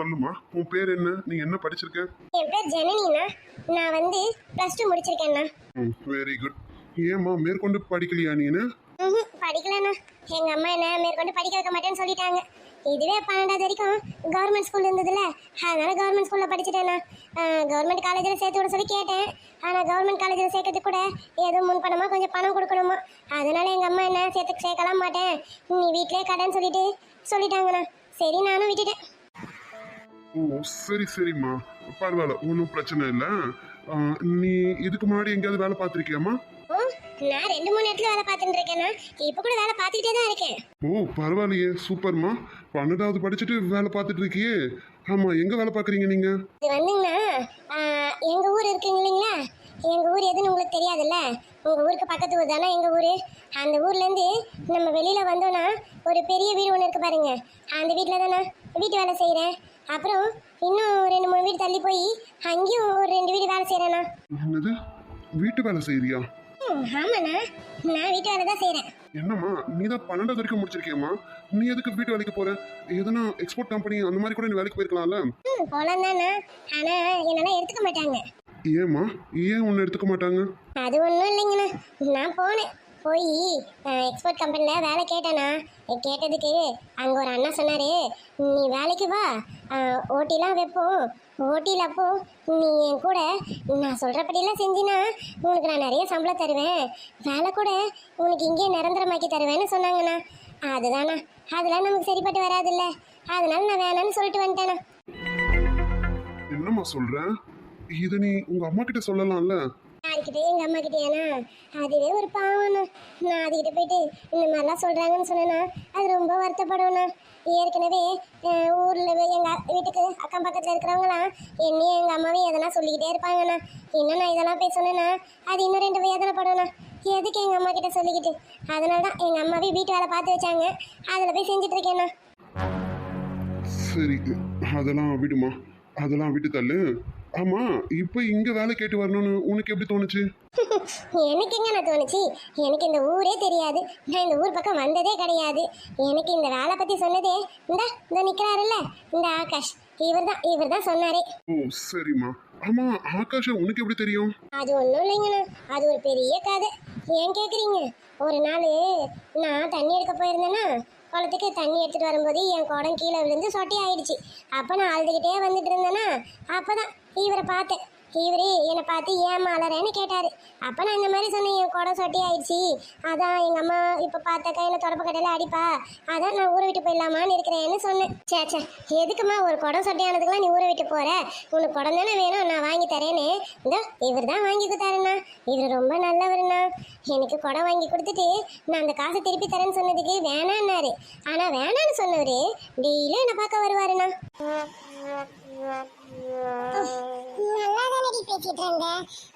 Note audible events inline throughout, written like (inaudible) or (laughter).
சொல்லுமா? உன் பேர் என்ன? நீ என்ன படிச்சிருக்க? என் பேர் ஜனனிண்ணா நான் வந்து ப்ளஸ் டூ முடிச்சிருக்கேண்ணா வெரி குட் ஏம்மா மேற்கொண்டு படிக்கலையா நீனு ம்ஹும், படிக்கலண்ணா எங்க அம்மா என்ன மேற்கொண்டு படிக்க வைக்க மாட்டேன்னு சொல்லிட்டாங்க. இதுவே பன்னெண்டாவது வரைக்கும் கவர்மெண்ட் ஸ்கூல் இருந்ததுல அதனால கவர்மெண்ட் ஸ்கூல்ல படிச்சுட்டேண்ணா கவர்மெண்ட் காலேஜில் சேர்த்து விட சொல்லி கேட்டேன். ஆனால் கவர்மெண்ட் காலேஜில் சேர்க்கறதுக்கு கூட ஏதோ முன் பணமா கொஞ்சம் பணம் கொடுக்கணுமா. அதனால எங்கள் அம்மா என்ன சேர்த்து சேர்க்கலாம் மாட்டேன். நீ வீட்டிலே கடன் சொல்லிட்டு சொல்லிட்டாங்கண்ணா. சரி நானும் விட்டுட்டேன். ஓ சரி சரிம்மா. பரவாயில்ல ஒன்றும் பிரச்சனை இல்லை. நீ இதுக்கு முன்னாடி எங்கேயாவது வேலை பார்த்துருக்கியாம்மா? ஓ நான் ரெண்டு மூணு இடத்துல வேலை பார்த்துட்டு இருக்கேண்ணா இப்போ கூட வேலை பார்த்துக்கிட்டே தான் இருக்கேன். ஓ பரவாயில்லையே சூப்பர்மா பன்னெண்டாவது படிச்சுட்டு வேலை பார்த்துட்டு இருக்கியே. ஆமாம் எங்கே வேலை பார்க்குறீங்க நீங்கள் இது வந்துங்கண்ணா. ஆஹ், எங்க ஊர் இருக்குங்க இல்லைங்களா? எங்க ஊர் எதுன்னு உங்களுக்கு தெரியாதுல்ல? உங்க ஊருக்கு பக்கத்து ஊர் தானே எங்க ஊர்? அந்த ஊர்ல இருந்து நம்ம வெளியில வந்தோம்னா ஒரு பெரிய வீடு ஒன்று இருக்கு பாருங்க. அந்த வீட்டில் தானே வீட்டு வேலை செய்கிறேன் அப்புறம் இன்னும் ரெண்டு மூணு வீடு தள்ளி போய் அங்கேயும் ஒரு ரெண்டு வீடு வேலை செய்கிறேண்ணா என்னது? வீட்டு வேலை செய்யறியா ஆமாண்ணா. நான் வீட்டு வேலை தான் செய்கிறேன் என்னம்மா நீ தான் பன்னெண்டாவது வரைக்கும் முடிச்சிருக்கியம்மா. நீ எதுக்கு வீட்டு வேலைக்கு போற? எதுனா எக்ஸ்போர்ட் கம்பெனி அந்த மாதிரி கூட நீ வேலைக்கு போயிருக்கலாம்ல? ம் போலாம் தானே ஆனால் என்னெல்லாம் எடுத்துக்க மாட்டாங்க. ஏம்மா ஏன் ஒன்று எடுத்துக்க மாட்டாங்க? அது ஒன்றும் இல்லைங்கண்ணா. நான் போனேன். போய் எக்ஸ்போர்ட் கம்பெனியில் வேலை கேட்டேண்ணா கேட்டதுக்கு அங்கே ஒரு அண்ணா சொன்னார் நீ வேலைக்கு வா ஓட்டிலாம் வைப்போம் ஓட்டியில் அப்போ நீ என் கூட நான் சொல்கிறபடியெல்லாம் செஞ்சினா உனக்கு நான் நிறைய சம்பளம் தருவேன் வேலை கூட உனக்கு இங்கேயே நிரந்தரமாக்கி தருவேன்னு சொன்னாங்கண்ணா. அதுதாண்ணா அதெல்லாம் நமக்கு சரிப்பட்டு வராதுல்ல அதனால நான் வேணான்னு சொல்லிட்டு வந்துட்டேண்ணா. என்னம்மா சொல்கிறேன் இதை நீ உங்கள் அம்மா கிட்ட சொல்லலாம்ல? யாருக்கிட்டே எங்கள் அம்மா கிட்டேனா அதுவே ஒரு பாவம்ண்ணா. நான் அதுக்கிட்ட போயிட்டு இந்த மாதிரிலாம் சொல்கிறாங்கன்னு சொன்னேன்னா அது ரொம்ப வருத்தப்படும்ண்ணா. ஏற்கனவே ஊரில் எங்கள் வீட்டுக்கு அக்கம் பக்கத்தில் இருக்கிறவங்களாம் என்னையும் எங்கள் அம்மாவையும் எதனா சொல்லிக்கிட்டே இருப்பாங்கண்ணா. இன்னும் நான் இதெல்லாம் போய் சொன்னேன்னா அது இன்னும் ரெண்டு வேதனைப்படும்ண்ணா. எதுக்கு எங்கள் அம்மா கிட்ட சொல்லிக்கிட்டு? அதனால தான் எங்கள் அம்மாவே வீட்டு வேலை பார்த்து வச்சாங்க. அதில் போய் செஞ்சிட்ருக்கேண்ணா சரி அதெல்லாம் விடுமா. அதெல்லாம் விட்டு தள்ளு. ஆமா இப்போ இங்க வேலை கேட்டு வரணும்னு உனக்கு எப்படி தோணுச்சு? (laughs) எனக்கு எங்க தோணுச்சு? எனக்கு இந்த ஊரே தெரியாது. நான் இந்த ஊர் பக்கம் வந்ததே கிடையாது. எனக்கு இந்த வேலை பத்தி சொன்னதே இந்த இந்த நிக்கிறாருல்ல இந்த ஆகாஷ். இவர் தான் இவர் தான் சொன்னாரே. ஓ சரிம்மா. ஆமா ஆகாஷா உனக்கு எப்படி தெரியும்? அது ஒன்றும் இல்லைங்கண்ணா அது ஒரு பெரிய கதை. ஏன் கேட்குறீங்க ஒரு நாள் நான் தண்ணி எடுக்க போயிருந்தேன்னா குளத்துக்கு தண்ணி எடுத்துகிட்டு வரும்போது என் குடம் கீழே விழுந்து சொட்டி ஆயிடுச்சு அப்போ நான் அழுதுகிட்டே வந்துட்டு இருந்தேன்னா அப்போ தான் இவரை பார்த்தேன். இவரு என்னை பார்த்து ஏன் அலறேன்னு கேட்டார். அப்போ நான் இந்த மாதிரி சொன்னேன் என் குடம் சொட்டி ஆயிடுச்சு. அதான் எங்கள் அம்மா இப்போ பார்த்தாக்கா கையில் தொடப்பு கடையில் அடிப்பா. அதான் நான் ஊரை விட்டு போயிடலாமான்னு இருக்கிறேன்னு சொன்னேன். சே சே எதுக்குமா ஒரு குடம் சொட்டையானதுக்கெலாம் நீ ஊரை விட்டு போகிற உனக்கு குடம் தானே வேணும் நான் வாங்கி தரேன்னு. இந்த இவர் தான் வாங்கி கொடுத்தாருண்ணா. இவர் ரொம்ப நல்லவருண்ணா. எனக்கு குடம் வாங்கி கொடுத்துட்டு நான் அந்த காசை திருப்பி தரேன்னு சொன்னதுக்கு வேணான்னாரு. ஆனால் வேணான்னு சொன்னவர் டெய்லியும் என்னை பார்க்க வருவாருண்ணா. நல்லா தானடி பேசிட்டு இருந்த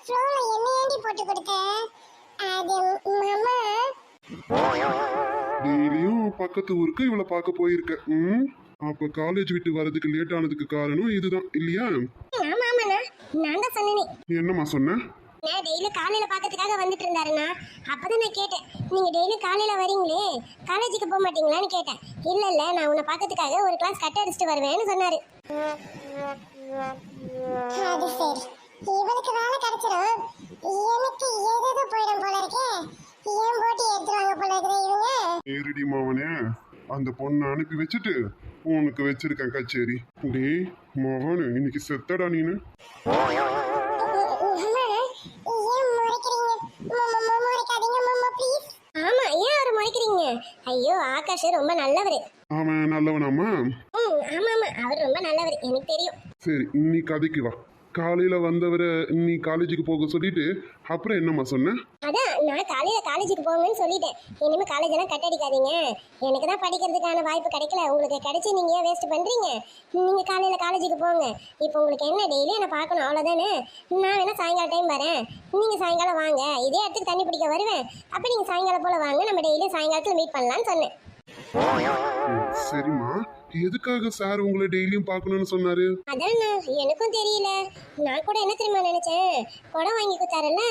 ஃப்ளோல என்ன ஏண்டி போட்டு கொடுத்த? அது மாமா. டெய்லியும் பக்கத்து ஊருக்கு இவளை பார்க்க போயிருக்க ம்? அப்ப காலேஜ் விட்டு வரதுக்கு லேட் ஆனதுக்கு காரணம் இதுதான் இல்லையா? ஆமாம் ஆமாண்ணா. நான் தான் சொன்னேனே. என்னம்மா சொன்ன? நான் டெய்லி காலையில் பார்க்கறதுக்காக வந்துட்டு இருந்தாருண்ணா. அப்பதான் நான் கேட்டேன். நீங்க டெய்லி காலையில வரீங்களே? காலேஜுக்கு போக மாட்டீங்களான்னு கேட்டேன். இல்ல இல்ல நான் உன்னை பார்க்கறதுக்காக ஒரு கிளாஸ் கட் அடிச்சுட்டு வருவேன்னு சொன்னாரு. அது சரி. இவனுக்கு வேலை கிடைச்சிடும் எனக்கு ஏதேதோ போயிடும் போல இருக்கே. ஏன் போட்டு எடுத்துருவாங்க போல இருக்குதே இவங்க? ஏறிடி மாவனே. அந்த பொண்ணை அனுப்பி வச்சுட்டு உனக்கு வச்சிருக்கேன் கச்சேரி. டேய் மவனு இன்னைக்கு செத்தடா நீனு. ஆமா ஏன் அவரை முறைக்கிறீங்க? ஐயோ ஆகாஷ் ரொம்ப நல்லவர். அவன் நல்லவனாமா ம் ஆமா ஆமா. அவர் ரொம்ப நல்லவர். எனக்கு தெரியும். சரி நீ கதைக்கு வா. காலையில வந்தவரை நீ காலேஜுக்கு போக சொல்லிட்டு அப்புறம் என்னம்மா சொன்ன? அதான் நான் காலையில காலேஜுக்கு போங்கன்னு சொல்லிட்டேன். இனிமே காலேஜ் எல்லாம் கட் அடிக்காதீங்க. எனக்கு தான் படிக்கிறதுக்கான வாய்ப்பு கிடைக்கல. உங்களுக்கு கிடைச்சி நீங்க ஏன் வேஸ்ட் பண்றீங்க? நீங்க காலையில காலேஜுக்கு போங்க. இப்போ உங்களுக்கு என்ன டெய்லி என்ன பார்க்கணும்? அவ்வளவுதானே? நான் வேணா சாயங்காலம் டைம் வரேன். நீங்க சாயங்காலம் வாங்க. இதே இடத்துக்கு தண்ணி பிடிக்க வருவேன். அப்ப நீங்க சாயங்காலம் போல வாங்க. நம்ம டெய்லி சாயங்காலத்துல மீட் பண்ணலாம்னு சொன்னேன். சரிம்மா. எதுக்காக சார் உங்களை டெய்லியும் பார்க்கணும்னு சொன்னாரு? அதான் எனக்கும் தெரியல. நான் கூட என்ன தெரியுமா நினைச்சேன்? குடம் வாங்கி கொடுத்தாருல்ல?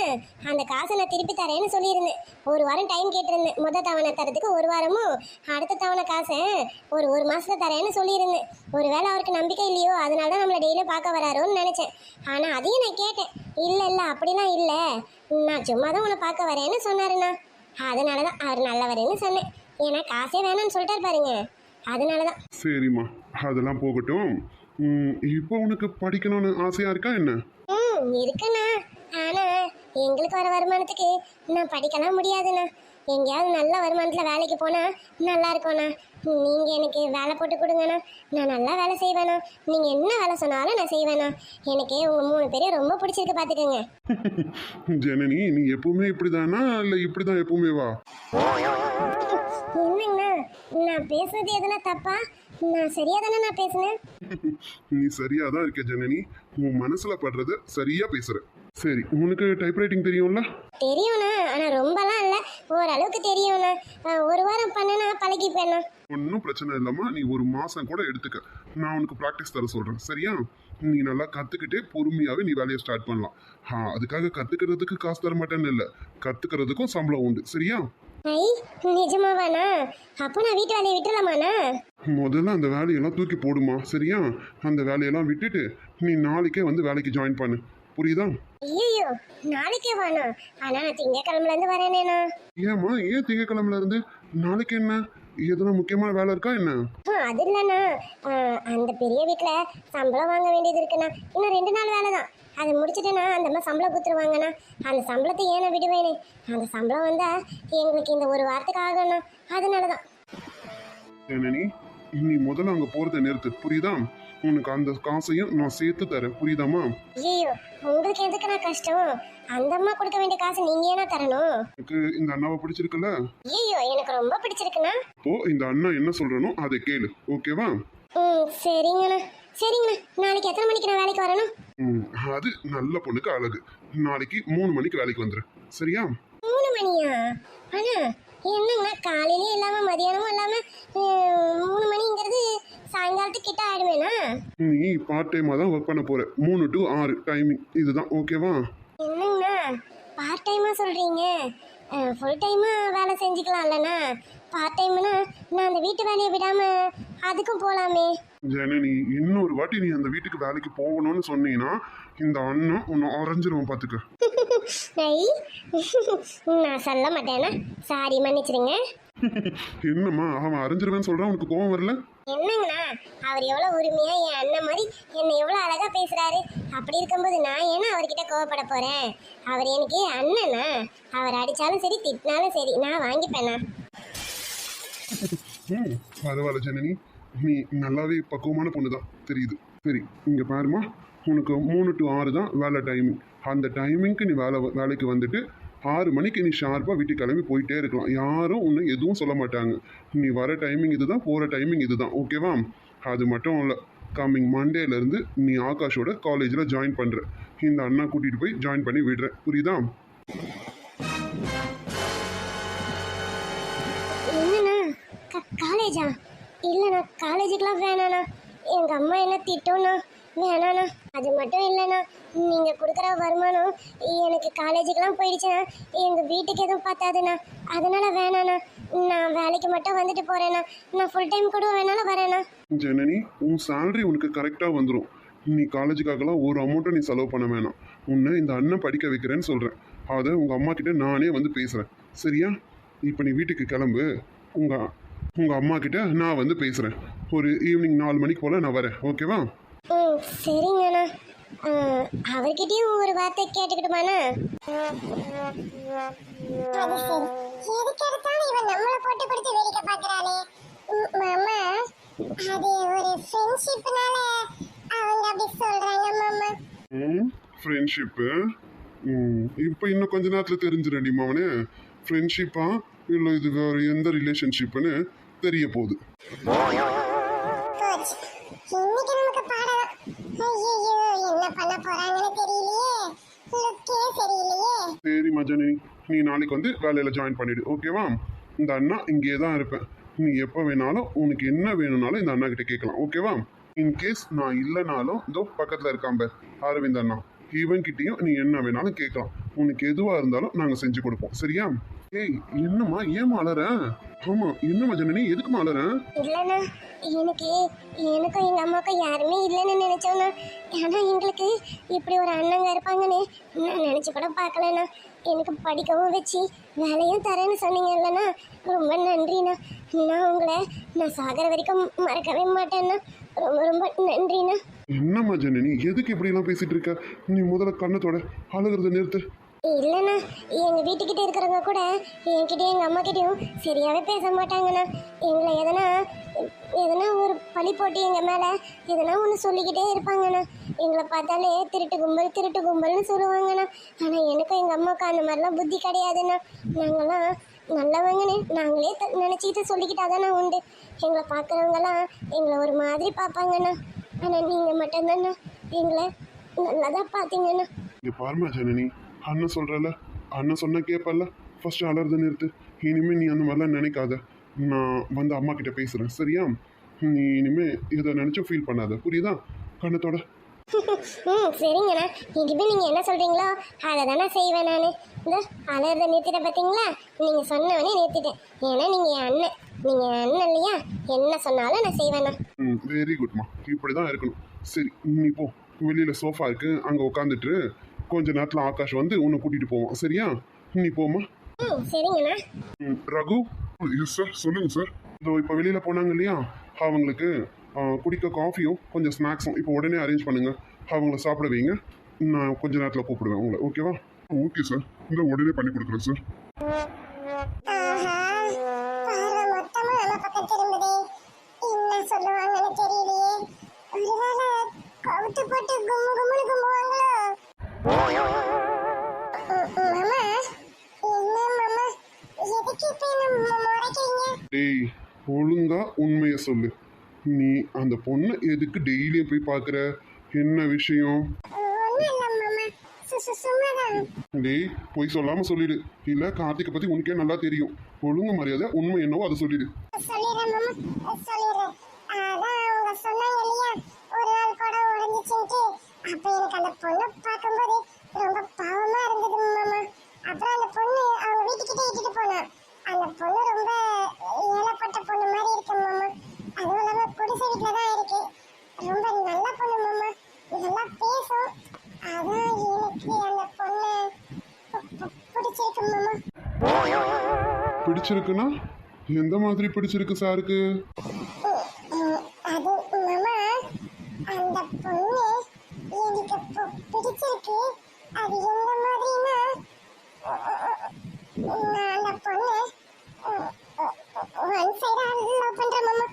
அந்த காசை நான் திருப்பி தரேன்னு சொல்லியிருந்தேன். ஒரு வாரம் டைம் கேட்டிருந்தேன். முத தவணை தரதுக்கு ஒரு வாரமும் அடுத்த தவணை காசை ஒரு ஒரு மாசத்துல தரேன்னு சொல்லியிருந்தேன். ஒருவேளை அவருக்கு நம்பிக்கை இல்லையோ அதனால தான் நம்மளை டெய்லியும் பார்க்க வராரோன்னு நினைச்சேன். ஆனா அதையும் நான் கேட்டேன். இல்லை இல்லை அப்படிலாம் இல்லை. நான் சும்மா தான் உன்னை பார்க்க வரேன்னு சொன்னாருண்ணா. அதனால தான் அவர் நல்லவரேன்னு சொன்னேன். ஏன்னா காசே வேணாம்னு சொல்லிட்டாரு பாருங்க. அதனால தான் சரிம்மா அதெல்லாம் போகட்டும். ம், இப்போ உனக்கு படிக்கணும்னு ஆசையா இருக்கா என்ன? ம் இருக்குண்ணா. ஆனா எங்களுக்கு வர வருமானத்துக்கு நான் படிக்கலாம் முடியாதுண்ணா. எங்கேயாவது நல்ல வருமானத்தில் வேலைக்கு போனா நல்லா இருக்கும்ண்ணா நீங்க எனக்கு வேலை போட்டு கொடுங்கண்ணா. நான் நல்லா வேலை செய்வேண்ணா. நீங்க என்ன வேலை சொன்னாலும் நான் செய்வேண்ணா. எனக்கு உங்க மூணு பேரையும் ரொம்ப பிடிச்சிருக்கு பாத்துக்கோங்க. (laughs) ஜனனி நீ எப்பவுமே இப்படிதானா? இல்ல இப்படிதான் எப்பவுமே வா. என்னங்கண்ணா? நான் பேசுனது எதுனா தப்பா? நான் சரியா தானே நான் பேசுனேன்? (laughs) நீ சரியா தான் இருக்க ஜனனி. உன் மனசுல படுறத சரியா பேசுற. சரி உனக்கு டைப்ரைட்டிங் தெரியும்ல? தெரியும்ண்ணா ஆனா ரொம்பலாம் இல்லை. ஓரளவுக்கு தெரியும்ண்ணா. ஒரு வாரம் பண்ணனா பழகிப்பேண்ணா. ஒன்றும் பிரச்சனை இல்லாம நீ ஒரு மாசம் கூட எடுத்துக்க. நான் உனக்கு ப்ராக்டிஸ் தர சொல்றேன் சரியா? நீ நல்லா கத்துக்கிட்டே பொறுமையாவே நீ வேலையை ஸ்டார்ட் பண்ணலாம். ஆ அதுக்காக கத்துக்கிறதுக்கு காசு தர மாட்டேன்னு இல்லை. கத்துக்கிறதுக்கும் சம்பளம் உண்டு சரியா? ஐ நிஜமாவாண்ணா? அப்போ நான் வீட்டு வேலையை விட்டுலாமாண்ணா முதல்ல அந்த வேலையெல்லாம் தூக்கி போடுமா சரியா? அந்த வேலையெல்லாம் விட்டுட்டு நீ நாளைக்கே வந்து வேலைக்கு ஜாயின் பண்ணு. புரியுதா? ஐயோ நாளைக்கே வாண்ணா ஆனா நான் திங்கக்கிழமைல இருந்து வரேனேண்ணா ஏம்மா ஏன் திங்கக்கிழமைல இருந்து நாளைக்கு என்ன? எதனா முக்கியமான வேலை இருக்கா என்ன? அது இல்லைண்ணா அந்த பெரிய வீட்டில் சம்பளம் வாங்க வேண்டியது இருக்குண்ணா. இன்னும் ரெண்டு நாள் வேலை தான். அதை முடிச்சுட்டேன்னா அந்த அம்மா சம்பளம் கொடுத்துருவாங்கண்ணா அந்த சம்பளத்தை ஏன் நான் விடுவேனே? அந்த சம்பளம் வந்தா எங்களுக்கு இந்த ஒரு வாரத்துக்கு ஆகும்ண்ணா அதனால தான் என்னனி நீ முதல்ல அங்க போறதை நிறுத்து. புரியுதா? உனக்கு அந்த காசையும் நான் சேர்த்து தரேன். புரியுதாம்மா? ஐயோ உங்களுக்கு எதுக்குண்ணா கஷ்டம்? அந்த அம்மா கொடுக்க வேண்டிய காசு நீங்க ஏன்னா தரணும்? எனக்கு இந்த அண்ணாவை பிடிச்சிருக்குல்ல? ஐயோ எனக்கு ரொம்ப பிடிச்சிருக்குண்ணா. இப்போ இந்த அண்ணா என்ன சொல்றனோ அதை கேளு. ஓகேவா? ம் சரிங்கண்ணா. சரிங்கண்ணா. நாளைக்கு எத்தனை மணிக்கு நான் வேலைக்கு வரணும்? ம், அது நல்ல பொண்ணுக்கு அழகு. நாளைக்கு மூணு மணிக்கு வேலைக்கு வந்துரு. சரியா? மூணு மணியா? அண்ணா என்னங்கண்ணா காலையிலே இல்லாம மதியானமும் இல்லாம மூணு மணிங்கிறது சாயங்காலத்துக்கு கிட்ட ஆயிடுவேண்ணா நீ பார்ட் டைமா தான் ஒர்க் பண்ண போற. மூணு டு ஆறு டைமிங் இதுதான் ஓகேவா என்னங்கண்ணா? பார்ட் டைமா சொல்றீங்க. ஃபுல் டைமா வேலை செஞ்சுக்கலாம்லண்ணா. பார்ட் டைம்னா நான் அந்த வீட்டு வேலையை விடாம அதுக்கும் போலாமே. ஜனனி இன்னொரு வாட்டி நீ அந்த வீட்டுக்கு வேலைக்கு போகணும்னு சொன்னீங்கன்னா இந்த அண்ணன் உன்னை அரைஞ்சிருவான் பாத்துக்க. ஐ நான் சொல்ல மாட்டேண்ணா சாரி மன்னிச்சிடுங்க என்னம்மா அவன் அரைஞ்சிருவேன்னு சொல்றான் உனக்கு கோவம் வரல? என்னங்கண்ணா அவர் எவ்வளோ உரிமையா என் அண்ணன் மாதிரி என்னை எவ்வளோ அழகா பேசுறாரு. அப்படி இருக்கும்போது நான் ஏன்னா அவர்கிட்ட கோவப்பட போறேன். அவர் எனக்கு அண்ணனா? அவர் அடிச்சாலும் சரி திட்டினாலும் சரி நான் வாங்கிப்பேண்ணா பரவாயில்ல ஜனனி நீ நல்லாவே பக்குவமான பொண்ணு தான். தெரியுது. சரி இங்கே பாருமா உனக்கு மூணு டு ஆறு தான் வேலை டைமிங் அந்த டைமிங்க்கு நீ வேலை வேலைக்கு வந்துட்டு ஆறு மணிக்கு நீ ஷார்ப்பாக வீட்டுக்கு கிளம்பி போயிட்டே இருக்கலாம். யாரும் ஒன்றும் எதுவும் சொல்ல மாட்டாங்க. நீ வர டைமிங் இதுதான் போகிற டைமிங் இது தான் ஓகேவா அது மட்டும் இல்லை. கம்மிங் மண்டேலேருந்து நீ ஆகாஷோட காலேஜில் ஜாயின் பண்ணுற இந்த அண்ணா கூட்டிகிட்டு போய் ஜாயின் பண்ணி விடுறேன். புரியுதா? காலேஜா இல்லைண்ணா காலேஜுக்கெலாம் வேணாண்ணா. எங்கள் அம்மா என்ன திட்டோண்ணா வேணாண்ணா. அது மட்டும் இல்லைண்ணா நீங்கள் கொடுக்குற வருமானம் எனக்கு காலேஜுக்கெலாம் போயிடுச்சுன்னா எங்கள் வீட்டுக்கு எதுவும் பார்த்தாதுண்ணா அதனால் வேணாண்ணா. நான் வேலைக்கு மட்டும் வந்துட்டு போகிறேண்ணா நான் ஃபுல் டைம் கூட வேணாலும் வரேண்ணா. ஜனனி உன் சேலரி உனக்கு கரெக்டாக வந்துடும் நீ காலேஜுக்காகலாம் ஒரு அமௌண்ட்டை நீ செலவு பண்ண வேணாம். உன்னை இந்த அண்ணன் படிக்க வைக்கிறேன்னு சொல்கிறேன் அதை உங்கள் அம்மா கிட்ட நானே வந்து பேசுகிறேன் சரியா? இப்போ நீ வீட்டுக்கு கிளம்பு. உங்கள் உங்கள் அம்மா கிட்ட நான் வந்து பேசுகிறேன் ஒரு ஈவினிங் நாலு மணிக்கு போல் நான் வரேன். ஓகேவா ம் சரிங்கண்ணா அவர்கிட்டயும் ஒரு வார்த்தை கேட்டுக்கிட்டுமாண்ணா? அது சரி. எதுக்கு எடுத்தாலும் இவன் நம்மள போட்டு கொடுத்து வேடிக்கை பார்க்கறாளே ம், மாமா அது ஒரு ஃப்ரெண்ட்ஷிப்னால அவங்க அப்படி சொல்றாங்க மாமா. ம் ஃப்ரெண்ட்ஷிப்பு ம் இப்போ இன்னும் கொஞ்ச நேரத்தில் தெரிஞ்சிடண்டி மவனே ஃப்ரெண்ட்ஷிப்பா இல்லை இது வேறு எந்த ரிலேஷன்ஷிப்புன்னு தெரிய போகுது. சரி. மஜனி. நீ நாளைக்கு வந்து வேலையில் ஜாயின் பண்ணிடு ஓகேவா இந்த அண்ணா இங்கே தான் இருப்பேன். நீ எப்போ வேணாலும் உனக்கு என்ன வேணும்னாலும் இந்த அண்ணா கிட்ட கேட்கலாம் ஓகேவா இன்கேஸ் நான் இல்லைனாலும் இதோ பக்கத்தில் இருக்கான் பார் அரவிந்த் அண்ணா. இவன் கிட்டேயும் நீ என்ன வேணாலும் கேட்கலாம். உனக்கு எதுவாக இருந்தாலும் நாங்கள் செஞ்சு கொடுப்போம். சரியா? ஏய் என்னம்மா ஏன் அலற ஆமாம் என்னம்மா ஜனனி எதுக்குமா அலற இல்லைண்ணா எனக்கு எனக்கும் எங்கள் அம்மாவுக்கும் யாருமே இல்லைன்னு நினச்சோண்ணா ஆனால் எங்களுக்கு இப்படி ஒரு அண்ணங்க இருப்பாங்கன்னு நான் நினச்சி கூட பார்க்கலண்ணா. எனக்கு படிக்கவும் வச்சு வேலையும் தரேன்னு சொன்னீங்க இல்லைண்ணா ரொம்ப நன்றிண்ணா. நான் உங்களை நான் சாகிற வரைக்கும் மறக்கவே மாட்டேண்ணா. ரொம்ப ரொம்ப நன்றிண்ணா. என்னம்மா ஜனனி எதுக்கு இப்படிலாம் பேசிட்டு இருக்க? நீ முதல்ல கண்ணத்தோட அழுகிறத நிறுத்து. இல்லைண்ணா எங்கள் வீட்டுக்கிட்ட இருக்கிறவங்க கூட என்கிட்ட எங்கள் அம்மா கிட்டயும் சரியாகவே பேச மாட்டாங்கண்ணா. எங்களை எதனா எதனா ஒரு பழி போட்டு எங்கள் மேலே எதனா ஒன்று சொல்லிக்கிட்டே இருப்பாங்கண்ணா. எங்களை பார்த்தாலே திருட்டு கும்பல் திருட்டு கும்பல்னு சொல்லுவாங்கண்ணா. ஆனால் எனக்கும் எங்கள் அம்மாவுக்கு அந்த மாதிரிலாம் புத்தி கிடையாதுண்ணா. நாங்களாம் நல்லவங்கன்னு நாங்களே த நினச்சிக்கிட்டு சொல்லிக்கிட்டாதாண்ணா உண்டு. எங்களை பார்க்குறவங்கலாம் எங்களை ஒரு மாதிரி பார்ப்பாங்கண்ணா. ஆனால் நீங்கள் மட்டும்தாண்ணா எங்களை நல்லா தான் பார்த்தீங்கண்ணா. இங்கே பாருமா ஜனனி. அண்ணன் சொல்றல அண்ணன் சொன்னால் கேட்பல்ல ஃபர்ஸ்ட் அலர்ந்து நிறுத்து இனிமேல் நீ அந்த மாதிரிலாம் நினைக்காத. நான் வந்து அம்மா கிட்ட பேசுகிறேன் சரியா? நீ இனிமேல் இதை நினைச்சு ஃபீல் பண்ணாத. புரியுதா? கண்ணத்தோட. ம் சரிங்கண்ணா. இனிமேல் நீங்கள் என்ன சொல்கிறீங்களோ அதை தானே செய்வேன் நான். இந்த அலறதை நிறுத்திட்டேன் பார்த்தீங்களா நீங்கள் சொன்னவனே நிறுத்திட்டேன். ஏன்னா நீங்கள் என் அண்ணன். நீங்கள் என் அண்ணன் இல்லையா? என்ன சொன்னாலும் நான் செய்வேண்ணா. ம் வெரி குட்மா இப்படி தான் இருக்கணும். சரி நீ போ. வெளியில் சோஃபா இருக்கு. அங்கே உட்காந்துட்டு கொஞ்ச நேரத்தில் ஆகாஷ் வந்து உன்னை கூட்டிகிட்டு போவான். சரியா? நீ போமா ம் சரிங்கண்ணா. ம், ரகு. எஸ் சார் சொல்லுங்க சார் இதோ இப்போ வெளியில் போனாங்க இல்லையா? அவங்களுக்கு குடிக்க காஃபியும் கொஞ்சம் ஸ்நாக்ஸும் இப்போ உடனே அரேஞ்ச் பண்ணுங்க. அவங்கள சாப்பிட வைங்க. நான் கொஞ்ச நேரத்தில் கூப்பிடுவேன் உங்களை. ஓகேவா ஓகே சார் இந்த உடனே பண்ணி கொடுக்குறேன் சார் டேய் ஒழுங்கா உண்மையை சொல்லு. நீ அந்த பொண்ணை எதுக்கு டெய்லியும் போய் பார்க்குற? என்ன விஷயம்? டேய் பொய் சொல்லாமல் சொல்லிடு. இல்லை கார்த்திகை பற்றி உனக்கே நல்லா தெரியும். ஒழுங்கு மரியாதை உண்மை என்னவோ அதை சொல்லிடு. சொல்லிடுறேன் ஒரு அப்ப எனக்கு அந்த பொண்ணை பார்க்கும்போது ரொம்ப பாவமா இருந்தது மாமா. அப்புறம் அந்த பொண்ணு அவங்க வீட்டுக்கிட்டே இட்டுட்டு போனா அந்த பொண்ணு ரொம்ப ஏழப்பட்ட பொண்ணு மாதிரி இருக்கு மாமா அதுவும் இல்லாம குடிசை வீட்டுல தான் இருக்கு ரொம்ப நல்ல பொண்ணு மாமா நல்லா பேசும் அதான் எனக்கு அந்த பொண்ணை பு- பு- பிடிச்சிருக்கு மாமா பிடிச்சிருக்குன்னா எந்த மாதிரி பிடிச்சிருக்கு சாருக்கு? உம், அது மாமா. அந்த பொண்ணு எனக்கு பு- பிடிச்சிருக்கு அது எந்த மாதிரினா நான் அந்த பொண்ணு ஒன் சைடா லவ் பண்றேன் மாமா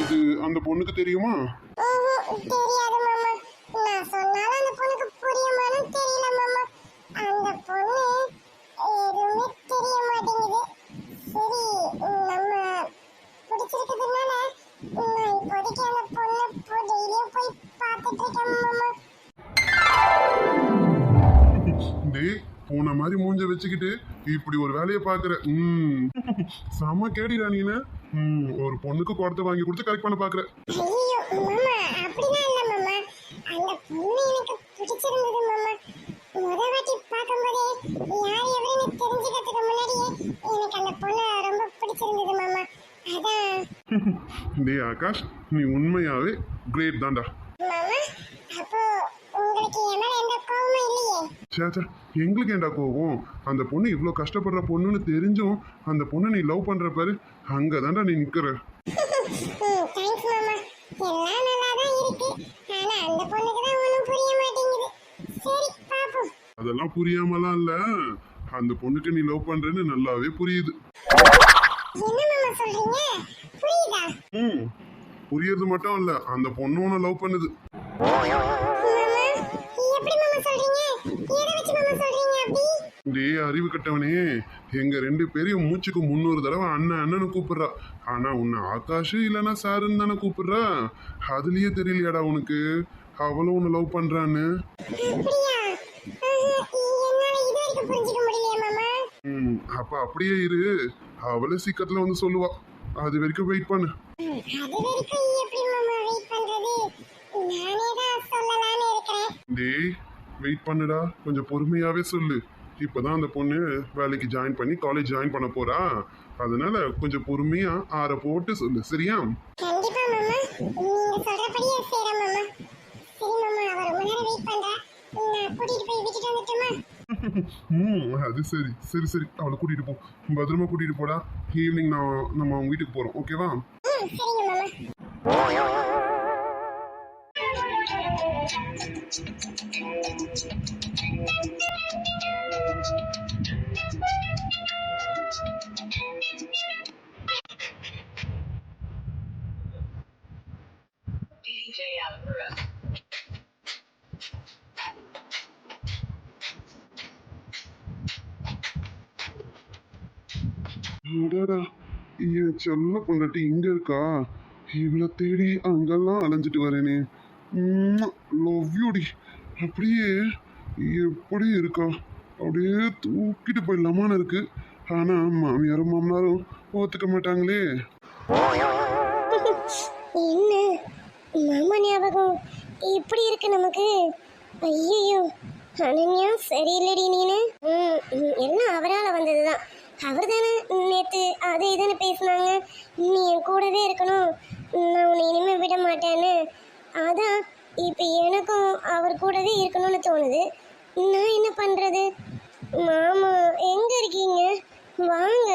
இது அந்த பொண்ணுக்கு தெரியுமா ம்ஹும், தெரியாது மாமா நான் சொன்னாலும் அந்த பொண்ணுக்கு புரியுமான்னு தெரியல மாமா அந்த பொண்ணு எதுவுமே தெரிய மாட்டேங்குது. சரி நம்ம பிடிச்சிருக்கிறதுனால நான் இப்போதைக்கு அந்த பொண்ணை போ டெய்லியும் போய் பார்த்துட்டு இருக்கேன் மாமா. டேய் போன மாதிரி மூஞ்ச வச்சுக்கிட்டு இப்படி ஒரு வேலையை பார்க்குற ம் செம கேடிடா நீனு ம் ஒரு பொண்ணுக்கு குடத்தை வாங்கி கொடுத்து கரெக்ட் பண்ண பார்க்குற. ஐயோ மாமா அப்படிலாம் இல்ல மாமா. அந்த பொண்ணு எனக்கு பிடிச்சிருந்தது மாமா. பார்க்கும்போதே யார் எவருன்னு தெரிஞ்சுக்கிறதுக்கு முன்னாடியே எனக்கு அந்த பொண்ணை ரொம்ப பிடிச்சிருந்தது மாமா. அதான். டேய் ஆகாஷ் நீ உண்மையாவே கிரேட் தான்டா. மாமா அப்போ உங்களுக்கு என் மேல எந்த கோவமும் இல்லையே? சே சே எங்களுக்கு ஏன்டா கோவம்? அந்த பொண்ணு இவ்வளோ கஷ்டப்படுற பொண்ணுன்னு தெரிஞ்சும் அந்த பொண்ணை நீ லவ் பண்ணுற பாரு அங்கே தான்டா நீ நிற்கிற தேங்க்ஸ் (laughs) மாமா. எல்லாம் நல்லா தான் இருக்கு. ஆனா அந்த பொண்ணுக்கு தான் ஒன்றும் புரிய மாட்டேங்குது சரி பாப்போம் அதெல்லாம் புரியாமலாம் இல்லை. அந்த பொண்ணுக்கு நீ லவ் பண்ணுறேன்னு நல்லாவே புரியுது. ம் புரியுறது மட்டும் இல்லை. அந்த பொண்ணு உன்னை லவ் பண்ணுது. டேய் அறிவு கட்டவனே. எங்க ரெண்டு பேரையும் மூச்சுக்கு முன்னூறு தடவை அண்ணன் அண்ணன்னு கூப்பிடுறா. ஆனா உன்னை ஆகாஷ் இல்லைன்னா சாருன்னு தானே கூப்பிடுறா. அதுலயே தெரியலையாடா உனக்கு? அவளும் உன்னை லவ் பண்றான்னு. அப்ப அப்படியே இரு. அவளே சீக்கிரத்துல வந்து சொல்லுவா. அது வரைக்கும் வெயிட் பண்ணு. வெயிட் டேய் வெயிட் பண்ணுடா. கொஞ்சம் பொறுமையாவே சொல்லு. இப்பதான் அந்த பொண்ணு வேலைக்கு ஜாயின் பண்ணி காலேஜ் ஜாயின் பண்ண போறா. அதனால கொஞ்சம் பொறுமையா ஆற போட்டு சொல்லு. சரியா? கண்டிப்பா கூட்டிட்டு போய் விட்டுட்டு வந்துட்டுமா (laughs) ம் அது சரி சரி சரி. அவளை கூட்டிட்டு போ. பத்திரமா கூட்டிட்டு போடா. ஈவினிங் நான் நம்ம அவங்க வீட்டுக்கு போறோம். ஓகேவா சரிங்க மாமா. அடடா என் செல்ல பொண்டாட்டி இங்க இருக்கா? இவளை தேடி அங்கெல்லாம் அலைஞ்சிட்டு வரேனே. லவ் யூடி அப்படியே எப்படி இருக்கா? அப்படியே தூக்கிட்டு போயிடலாமான்னு இருக்கு. ஆனா மாமியாரும் மாமனாரும் ஒத்துக்க மாட்டாங்களே. என்ன? மாமா ஞாபகம் இப்படி இருக்கு நமக்கு? ஐயோ அனன்யா சரியில்லடி நீனு. ம், ம், எல்லாம் அவரால் வந்தது தான் அவர் தானே நேற்று அது இதுன்னு பேசினாங்க. நீ என் கூடவே இருக்கணும். நான் உன்னை இனிமேல் விட மாட்டேன்னு. அதான் இப்போ எனக்கும் அவர் கூடவே இருக்கணும்னு தோணுது. நான் என்ன பண்ணுறது மாமா எங்கே இருக்கீங்க? வாங்க.